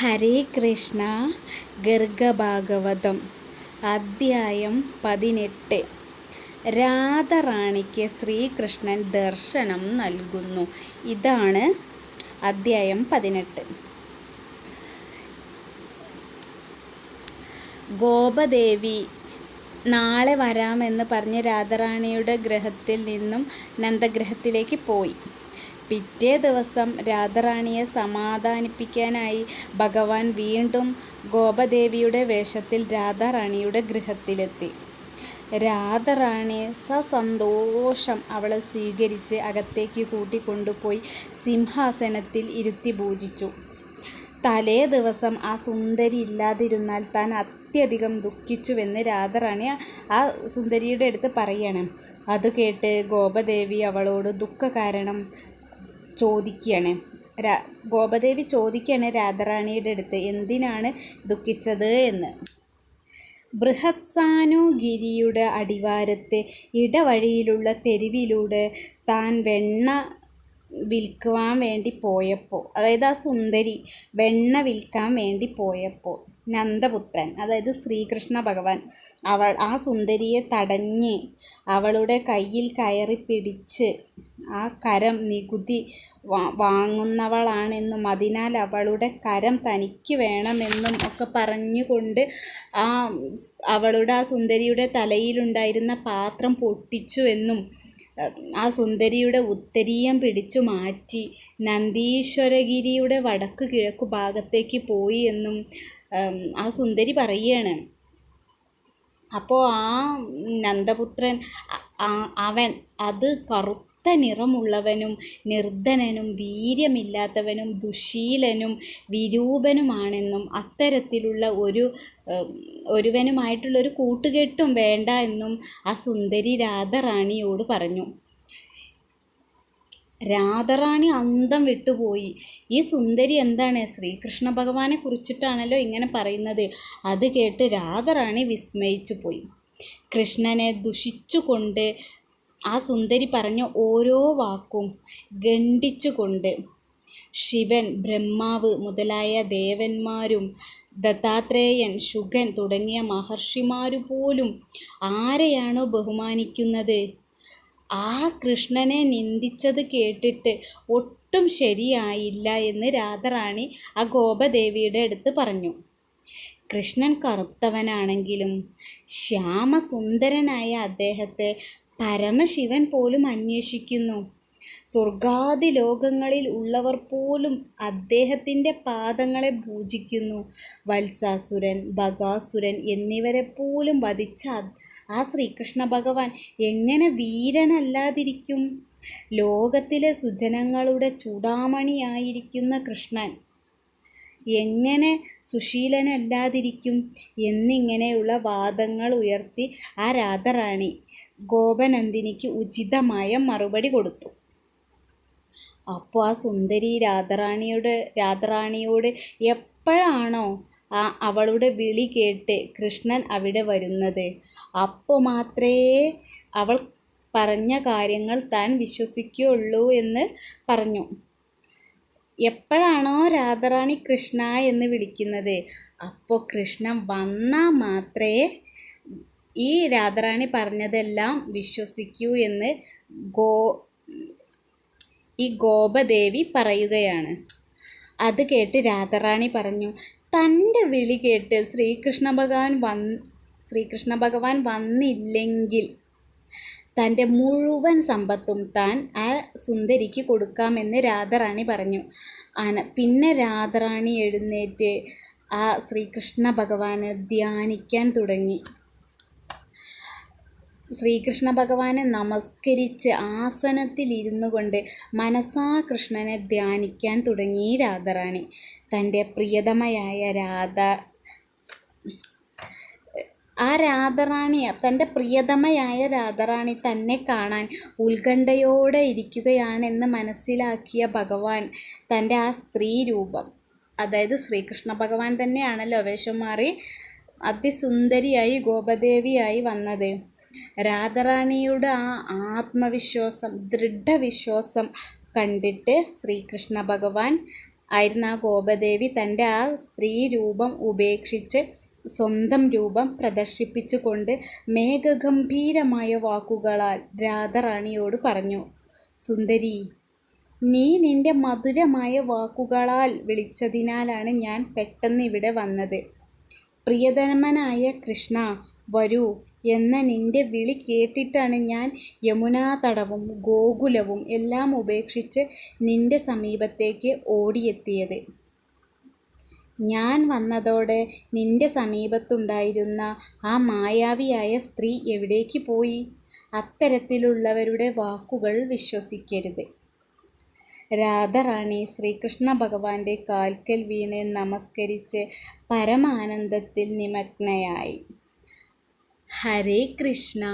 ഹരേ കൃഷ്ണ ഗർഗഭാഗവതം അദ്ധ്യായം പതിനെട്ട്. രാധറാണിക്ക് ശ്രീകൃഷ്ണൻ ദർശനം നൽകുന്നു. ഇതാണ് അദ്ധ്യായം പതിനെട്ട്. ഗോപദേവി നാളെ വരാമെന്ന് പറഞ്ഞ് രാധാറാണിയുടെ ഗ്രഹത്തിൽ നിന്നും നന്ദഗ്രഹത്തിലേക്ക് പോയി. പിറ്റേ ദിവസം രാധാറാണിയെ സമാധാനിപ്പിക്കാനായി ഭഗവാൻ വീണ്ടും ഗോപദേവിയുടെ വേഷത്തിൽ രാധാറാണിയുടെ ഗൃഹത്തിലെത്തി. രാധാറാണി സസന്തോഷം അവളെ സ്വീകരിച്ച് അകത്തേക്ക് കൂട്ടിക്കൊണ്ടുപോയി സിംഹാസനത്തിൽ ഇരുത്തി പൂജിച്ചു. തലേ ദിവസം ആ സുന്ദരി ഇല്ലാതിരുന്നാൽ താൻ അത്യധികം ദുഃഖിച്ചുവെന്ന് രാധാറാണി ആ സുന്ദരിയുടെ അടുത്ത് പറയണം. അത് കേട്ട് ഗോപദേവി അവളോട് ദുഃഖകാരണം ചോദിക്കുകയാണ്. രാ ഗോപദേവി ചോദിക്കുകയാണ് രാധാറാണിയുടെ അടുത്ത് എന്തിനാണ് ദുഃഖിച്ചത് എന്ന്. ബൃഹത്സാനുഗിരിയുടെ അടിവാരത്ത് ഇടവഴിയിലുള്ള തെരുവിലൂടെ താൻ വെണ്ണ വിൽക്കുവാൻ വേണ്ടി പോയപ്പോൾ അതായത് ആ സുന്ദരി വെണ്ണ വിൽക്കാൻ വേണ്ടി പോയപ്പോൾ നന്ദപുത്രൻ അതായത് ശ്രീകൃഷ്ണ ഭഗവാൻ അവൾ ആ സുന്ദരിയെ തടഞ്ഞ് അവളുടെ കയ്യിൽ കയറി പിടിച്ച് ആ കരം നികുതി വാങ്ങുന്നവളാണെന്നും അതിനാൽ അവളുടെ കരം തനിക്ക് വേണമെന്നും ഒക്കെ പറഞ്ഞുകൊണ്ട് ആ അവളുടെ ആ സുന്ദരിയുടെ തലയിലുണ്ടായിരുന്ന പാത്രം പൊട്ടിച്ചു എന്നും ആ സുന്ദരിയുടെ ഉത്തരീയം പിടിച്ചു മാറ്റി നന്ദീശ്വരഗിരിയുടെ വടക്ക് കിഴക്കു ഭാഗത്തേക്ക് പോയി എന്നും ആ സുന്ദരി പറയുകയാണ്. അപ്പോൾ ആ നന്ദപുത്രൻ അവൻ അത് കറുത്ത നിറമുള്ളവനും നിർദ്ധനനും വീര്യമില്ലാത്തവനും ദുശീലനും വിരൂപനുമാണെന്നും അത്തരത്തിലുള്ള ഒരു ഒരുവനുമായിട്ടുള്ളൊരു കൂട്ടുകെട്ടും വേണ്ട എന്നും ആ സുന്ദരി രാധറാണിയോട് പറഞ്ഞു. രാധറാണി അന്തം വിട്ടുപോയി. ഈ സുന്ദരി എന്താണ്? ശ്രീകൃഷ്ണ ഭഗവാനെ കുറിച്ചിട്ടാണല്ലോ ഇങ്ങനെ പറയുന്നത്. അത് കേട്ട് രാധറാണി വിസ്മയിച്ചു പോയി കൃഷ്ണനെ ദുഷിച്ചുകൊണ്ട് ആ സുന്ദരി പറഞ്ഞ ഓരോ വാക്കും ഖണ്ഡിച്ചുകൊണ്ട് ശിവൻ ബ്രഹ്മാവ് മുതലായ ദേവന്മാരും ദത്താത്രേയൻ ശുഗൻ തുടങ്ങിയ മഹർഷിമാരു പോലും ആരെയാണോ ബഹുമാനിക്കുന്നത്? ആ കൃഷ്ണനെ നിന്ദിച്ചത് കേട്ടിട്ട് ഒട്ടും ശരിയായില്ല എന്ന് രാധറാണി ആ ഗോപദേവിയുടെ അടുത്ത് പറഞ്ഞു. കൃഷ്ണൻ കറുത്തവനാണെങ്കിലും ശ്യാമസുന്ദരനായ അദ്ദേഹത്തെ പരമശിവൻ പോലും അന്വേഷിക്കുന്നു. സ്വർഗാദി ലോകങ്ങളിൽ ഉള്ളവർ പോലും അദ്ദേഹത്തിന്റെ പാദങ്ങളെ പൂജിക്കുന്നു. വത്സാസുരൻ ബകാസുരൻ എന്നിവരെ പോലും വധിച്ച ആ ശ്രീകൃഷ്ണ ഭഗവാൻ എങ്ങനെ വീരനല്ലാതിരിക്കും? ലോകത്തിലെ സുജനങ്ങളുടെ ചൂടാമണിയായിരിക്കുന്ന കൃഷ്ണൻ എങ്ങനെ സുശീലനല്ലാതിരിക്കും? എന്നിങ്ങനെയുള്ള വാദങ്ങൾ ഉയർത്തി ആ രാധറാണി ഗോപനന്ദിനിക്ക് ഉചിതമായ മറുപടി കൊടുത്തു. അപ്പോൾ ആ സുന്ദരി രാധാറാണിയുടെ രാധറാണിയോട് എപ്പോഴാണോ ആ അവളുടെ വിളി കേട്ട് കൃഷ്ണൻ അവിടെ വരുന്നത് അപ്പോൾ മാത്രമേ അവൾ പറഞ്ഞ കാര്യങ്ങൾ താൻ വിശ്വസിക്കുകയുള്ളൂ എന്ന് പറഞ്ഞു. എപ്പോഴാണോ രാധറാണി കൃഷ്ണ എന്ന് വിളിക്കുന്നത് അപ്പോൾ കൃഷ്ണൻ വന്നാൽ മാത്രമേ ഈ രാധാറാണി പറഞ്ഞതെല്ലാം വിശ്വസിക്കൂ എന്ന് ഗോ ഈ ഗോപദേവി പറയുകയാണ്. അത് കേട്ട് രാധാറാണി പറഞ്ഞു തന്റെ വിളി കേട്ട് ശ്രീകൃഷ്ണ ഭഗവാൻ വന്ന് ശ്രീകൃഷ്ണ ഭഗവാൻ വന്നില്ലെങ്കിൽ തന്റെ മുഴുവൻ സമ്പത്തും താൻ ആ സുന്ദരിക്ക് കൊടുക്കാമെന്ന് രാധാറാണി പറഞ്ഞു. ആന പിന്നെ രാധാറാണി എഴുന്നേറ്റ് ആ ശ്രീകൃഷ്ണ ഭഗവാന് ധ്യാനിക്കാൻ തുടങ്ങി. ശ്രീകൃഷ്ണ ഭഗവാനെ നമസ്കരിച്ച് ആസനത്തിലിരുന്നു കൊണ്ട് മനസാ കൃഷ്ണനെ ധ്യാനിക്കാൻ തുടങ്ങി രാധാറാണി. തന്റെ പ്രിയതമയായ രാധ ആ രാധാറാണി തന്റെ പ്രിയതമയായ രാധാറാണി തന്നെ കാണാൻ ഉത്കണ്ഠയോടെ ഇരിക്കുകയാണെന്ന് മനസ്സിലാക്കിയ ഭഗവാൻ തന്റെ ആ സ്ത്രീ രൂപം അതായത് ശ്രീകൃഷ്ണ ഭഗവാൻ തന്നെയാണല്ലോ വേഷം മാറി അതിസുന്ദരിയായി ഗോപദേവിയായി വന്നത്. രാധാറാണിയുടെ ആ ആത്മവിശ്വാസം ദൃഢവിശ്വാസം കണ്ടിട്ട് ശ്രീകൃഷ്ണ ഭഗവാൻ ആയിരുന്ന ആ ഗോപദേവി തന്റെ ആ സ്ത്രീ രൂപം ഉപേക്ഷിച്ച് സ്വന്തം രൂപം പ്രദർശിപ്പിച്ചുകൊണ്ട് മേഘഗംഭീരമായ വാക്കുകളാൽ രാധാറാണിയോട് പറഞ്ഞു സുന്ദരി നീ നിന്റെ മധുരമായ വാക്കുകളാൽ വിളിച്ചതിനാലാണ് ഞാൻ പെട്ടെന്ന് ഇവിടെ വന്നത്. പ്രിയതമനായ കൃഷ്ണ വരൂ എന്ന നിന്റെ വിളി കേട്ടിട്ടാണ് ഞാൻ യമുനാ തടവും ഗോകുലവും എല്ലാം ഉപേക്ഷിച്ച് നിന്റെ സമീപത്തേക്ക് ഓടിയെത്തിയത്. ഞാൻ വന്നതോടെ നിന്റെ സമീപത്തുണ്ടായിരുന്ന ആ മായാവിയായ സ്ത്രീ എവിടേക്ക് പോയി? അത്തരത്തിലുള്ളവരുടെ വാക്കുകൾ വിശ്വസിക്കരുത്. രാധാറാണി ശ്രീകൃഷ്ണ ഭഗവാന്റെ കാൽക്കൽ വീണ് നമസ്കരിച്ച് പരമാനന്ദത്തിൽ നിമഗ്നയായി. ഹരേ കൃഷ്ണ